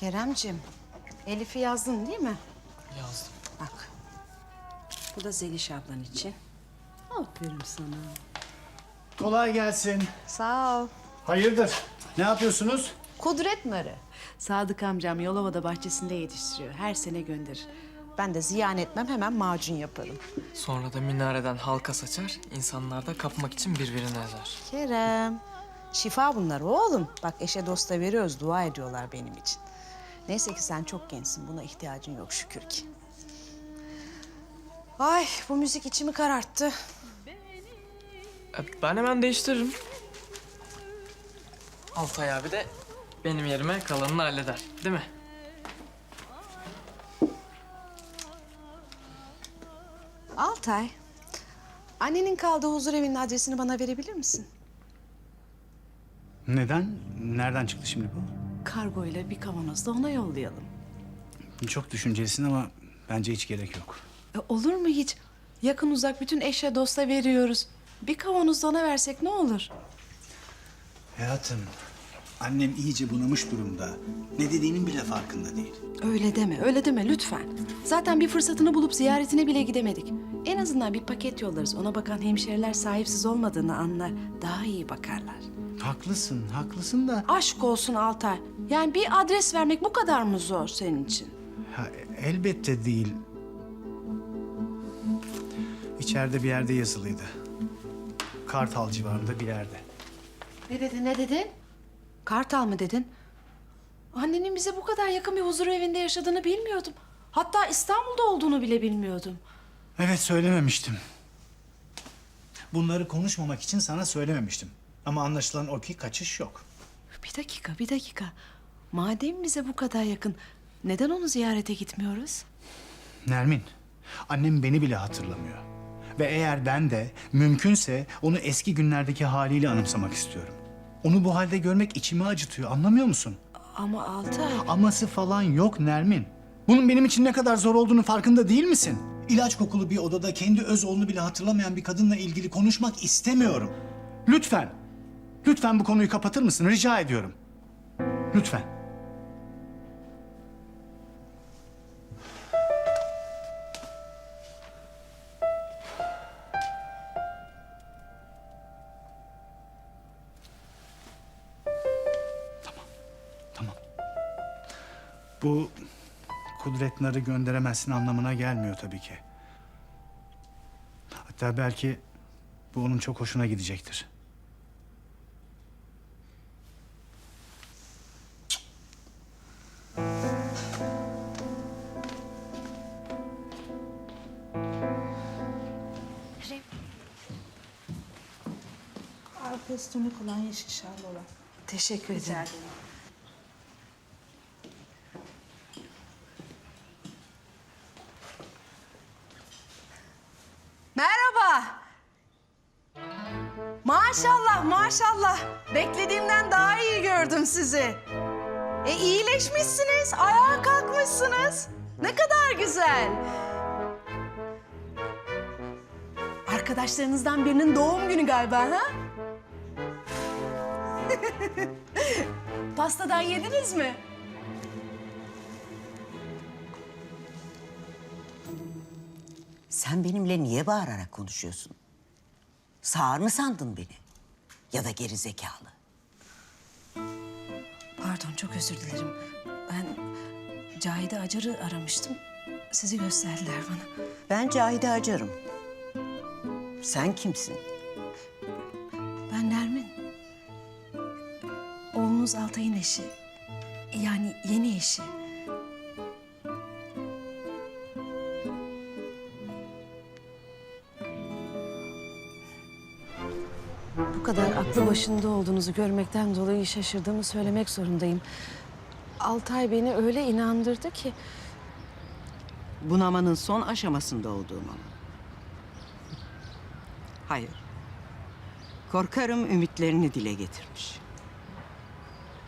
Keremcim, Elif'i yazdın değil mi? Yazdım. Bak. Bu da Zeliş ablan için. Aferin sana. Kolay gelsin. Sağ ol. Hayırdır? Ne yapıyorsunuz? Kudret narı. Sadık amcam Yolova'da bahçesinde yetiştiriyor. Her sene gönderir. Ben de ziyan etmem hemen macun yaparım. Sonra da minareden halka saçar, insanlar da kapmak için birbirini ezer. Kerem. Şifa bunlar oğlum. Bak eşe dosta veriyoruz, dua ediyorlar benim için. Neyse ki sen çok gençsin, buna ihtiyacın yok şükür ki. Ay bu müzik içimi kararttı. E, Ben hemen değiştiririm. Altay abi de benim yerime kalanını halleder, değil mi? Altay, annenin kaldığı huzur evinin adresini bana verebilir misin? Neden? Nereden çıktı şimdi bu? Kargo ile bir kavanoz da ona yollayalım. Çok düşüncelisin ama bence hiç gerek yok. E, olur mu hiç? Yakın uzak bütün eşe dosta veriyoruz. Bir kavanoz da ona versek ne olur? Hayatım, annem iyice bunamış durumda. Ne dediğinin bile farkında değil. Öyle deme, öyle deme lütfen. Zaten bir fırsatını bulup ziyaretine bile gidemedik. En azından bir paket yollarız. Ona bakan hemşireler sahipsiz olmadığını anlar. Daha iyi bakarlar. Haklısın, haklısın da... Aşk olsun Altay. Yani bir adres vermek bu kadar mı zor senin için? Ha, elbette değil. İçeride bir yerde yazılıydı. Kartal civarında bir yerde. Ne dedin, ne dedin? Kartal mı dedin? Annenin bize bu kadar yakın bir huzur evinde yaşadığını bilmiyordum. Hatta İstanbul'da olduğunu bile bilmiyordum. Evet söylememiştim. Bunları konuşmamak için sana söylememiştim. Ama anlaşılan o ki kaçış yok. Bir dakika, bir dakika. Madem bize bu kadar yakın, neden onu ziyarete gitmiyoruz? Nermin, annem beni bile hatırlamıyor. Ve eğer ben de mümkünse onu eski günlerdeki haliyle anımsamak istiyorum. Onu bu halde görmek içimi acıtıyor, anlamıyor musun? Ama Altay... Aması falan yok Nermin. Bunun benim için ne kadar zor olduğunu farkında değil misin? İlaç kokulu bir odada kendi öz oğlunu bile hatırlamayan bir kadınla ilgili konuşmak istemiyorum. Lütfen, lütfen bu konuyu kapatır mısın? Rica ediyorum. Lütfen. Tamam. Bu kudret narı gönderemezsin anlamına gelmiyor tabii ki. Hatta belki bu onun çok hoşuna gidecektir. Arpestonu kolonya şişerli olan. Teşekkür ederim. Merhaba. Maşallah, maşallah. Beklediğimden daha iyi gördüm sizi. E iyileşmişsiniz, ayağa kalkmışsınız. Ne kadar güzel. Arkadaşlarınızdan birinin doğum günü galiba ha? Pastadan yediniz mi? Sen benimle niye bağırarak konuşuyorsun? Sağır mı sandın beni? Ya da geri zekalı? Pardon, çok özür dilerim. Ben Cahide Acar'ı aramıştım. Sizi gösterdiler bana. Ben Cahide Acar'ım. Sen kimsin? Oğlunuz Altay'ın eşi. Yani yeni eşi. Bu kadar aklı başında olduğunuzu görmekten dolayı şaşırdığımı söylemek zorundayım. Altay beni öyle inandırdı ki Bunamanın son aşamasında olduğumu mu? Hayır. Korkarım ümitlerini dile getirmiş.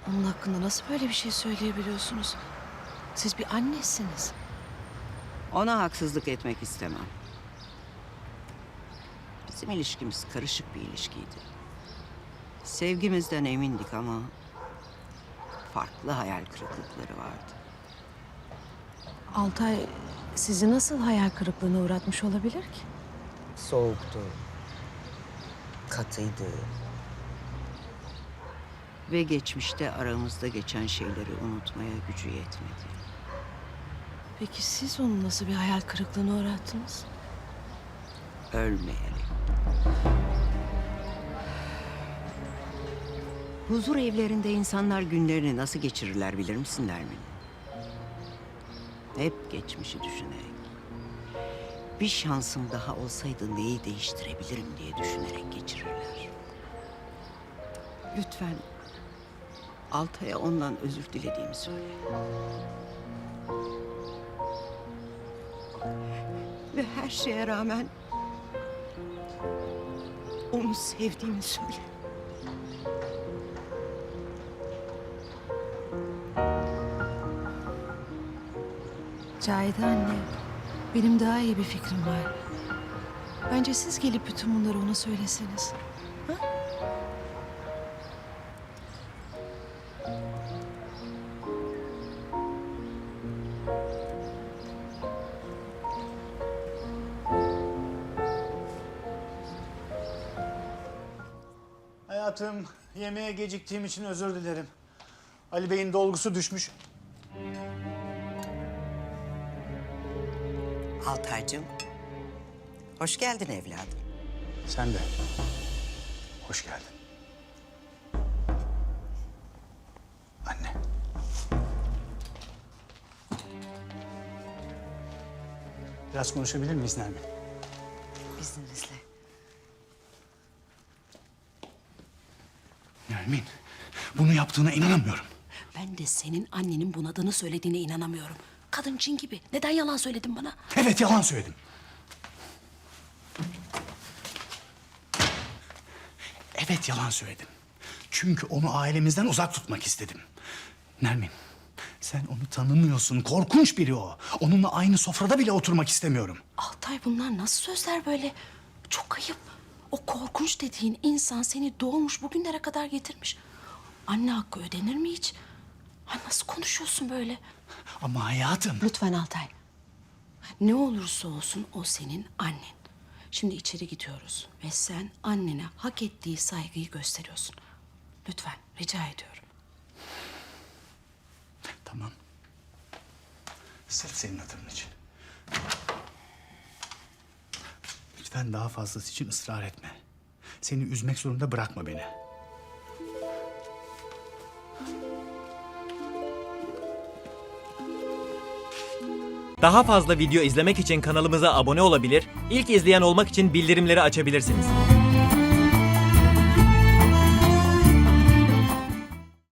Onun hakkında nasıl böyle bir şey söyleyebiliyorsunuz? Siz bir annesiniz. Ona haksızlık etmek istemem. Bizim ilişkimiz karışık bir ilişkiydi. Sevgimizden emindik ama farklı hayal kırıklıkları vardı. Altay sizi nasıl hayal kırıklığına uğratmış olabilir ki? Soğuktu. Katıydı. Ve geçmişte aramızda geçen şeyleri unutmaya gücü yetmedi. Peki siz onu nasıl bir hayal kırıklığına uğrattınız? Ölmeyerek. Huzur evlerinde insanlar günlerini nasıl geçirirler bilir misin Nermin? Hep geçmişi düşünerek. Bir şansım daha olsaydı neyi değiştirebilirim diye düşünerek geçirirler. Lütfen Altay'a ondan özür dilediğimi söyle. Ve her şeye rağmen onu sevdiğimi söyle. Cahide anne, benim daha iyi bir fikrim var. Bence siz gelip bütün bunları ona söyleseniz. Hayatım, yemeğe geciktiğim için özür dilerim. Ali Bey'in dolgusu düşmüş. Altaycığım, hoş geldin evladım. Sen de. Hoş geldin. Anne. Biraz konuşabilir miyiz Nermin? İzninizle. Nermin, bunu yaptığına inanamıyorum. Ben de senin annenin bunadığını söylediğine inanamıyorum. Kadın cin gibi. Neden yalan söyledin bana? Evet, yalan söyledim. Evet, yalan söyledim. Çünkü onu ailemizden uzak tutmak istedim. Nermin, sen onu tanımıyorsun. Korkunç biri o. Onunla aynı sofrada bile oturmak istemiyorum. Altay bunlar nasıl sözler böyle? Çok ayıp. O korkunç dediğin insan seni doğmuş bugünlere kadar getirmiş. Anne hakkı ödenir mi hiç? Ay nasıl konuşuyorsun böyle? Ama hayatım... Lütfen Altay. Ne olursa olsun o senin annen. Şimdi içeri gidiyoruz ve sen annene hak ettiği saygıyı gösteriyorsun. Lütfen rica ediyorum. Tamam. Sırf senin hatırın için. Lütfen daha fazlası için ısrar etme. Seni üzmek zorunda bırakma beni. Daha fazla video izlemek için kanalımıza abone olabilir, ilk izleyen olmak için bildirimleri açabilirsiniz.